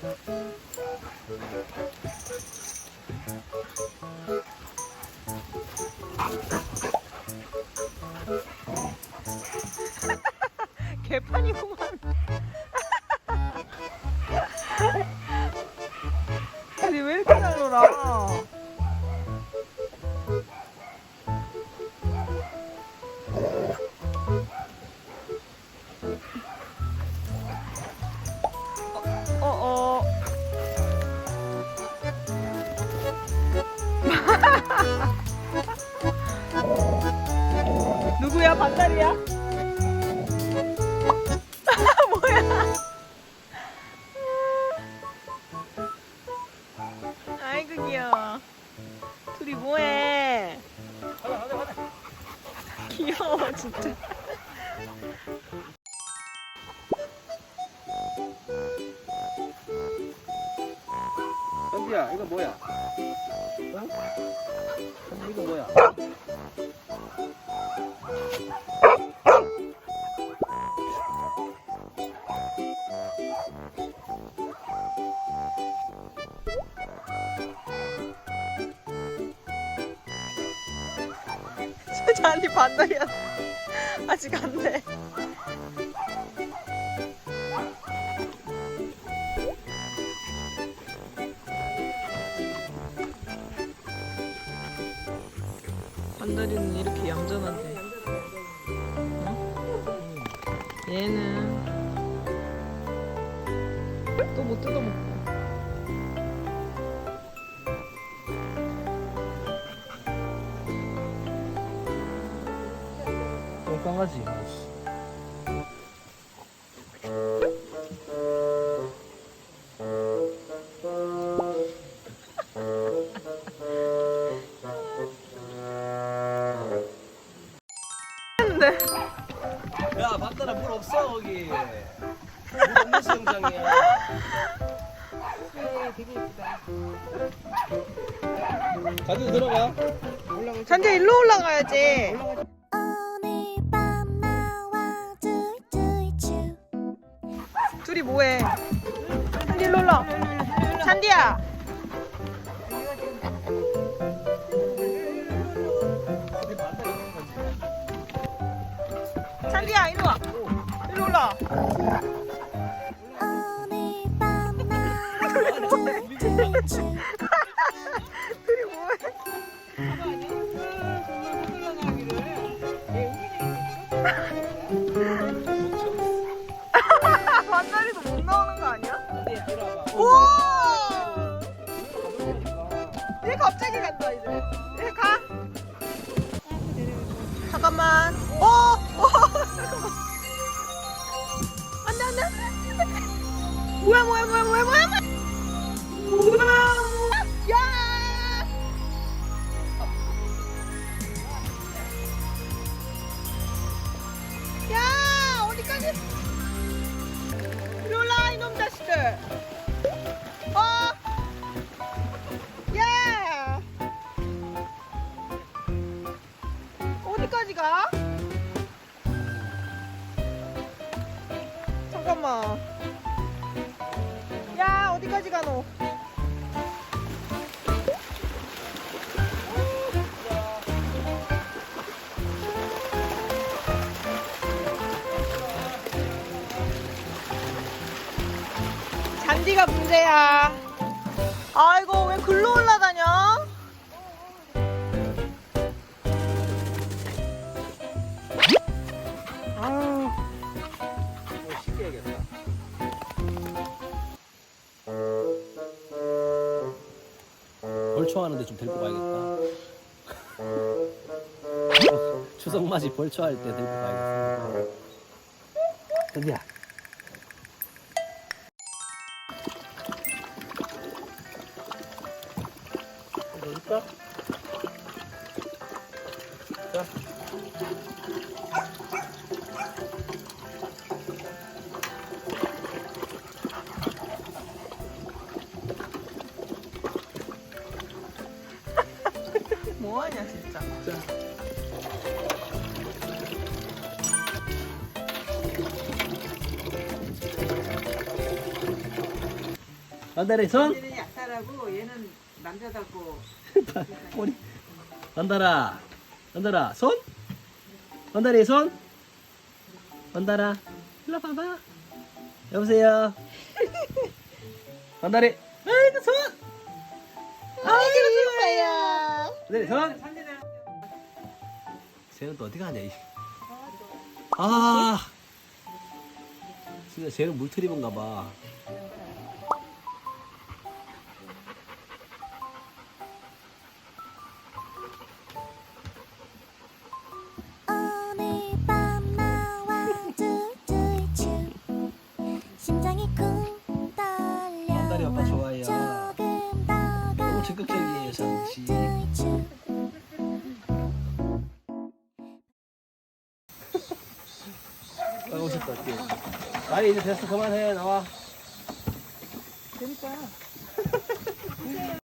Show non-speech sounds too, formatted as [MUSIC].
[LAUGHS] 개판이구만. [LAUGHS] 아니 왜 이렇게 잘 놀아? 누구야? 반달이야? [LAUGHS] 뭐야? 아이고 귀여워. 둘이 뭐해? 귀여워 진짜. 현비야 이거 뭐야? 어? 이거 뭐야? [LAUGHS] 잔이 반달이야. 아직 안 돼. 반달이는 이렇게 얌전한데. 응? 얘는 또 못 뜯어먹고. 똥강아지 야 밤따라 물 없어 거기 물 없는 수영장이야 가지고 들어가 잔재 일로 올라가야지. 오늘 밤 나와 둘둘쭈 둘이 뭐해? 잔디 일로 올라. 잔디야. 잔디야 일로 와. 일 뭐야 뭐야 뭐야 뭐야 뭐야 뭐야. 야! 야 어디까지? 이리 올라 이놈 자식들. 어? 야! 어디까지 가? 잠깐만. 야 어디까지 가노? 잔디가 문제야. 아이고 왜 글로 올라 벌초하는데 좀 데리고 가야겠다 [LAUGHS] 추석 맞이 벌초할 때 데리고 가야겠어 현비야 넣을까? 자. 뭐하냐 진짜. 반달의 [LAUGHS] 손 얘는 약사라고 얘는 남자답고. 꼬리. 반달아. 반달아. 손? 반달의 [LAUGHS] 손? 반달아. 일로 봐봐. 여보세요? 반달이 아이고 손 아이고 네, 선. 쟤는 또 어디 가냐? 아, 진짜 쟤는 물트림인가 봐. 장씨. 툴툴 가고 싶다, 뛰어. 아니, 이제 됐어. 그만해, 나와. 재밌다. [LAUGHS]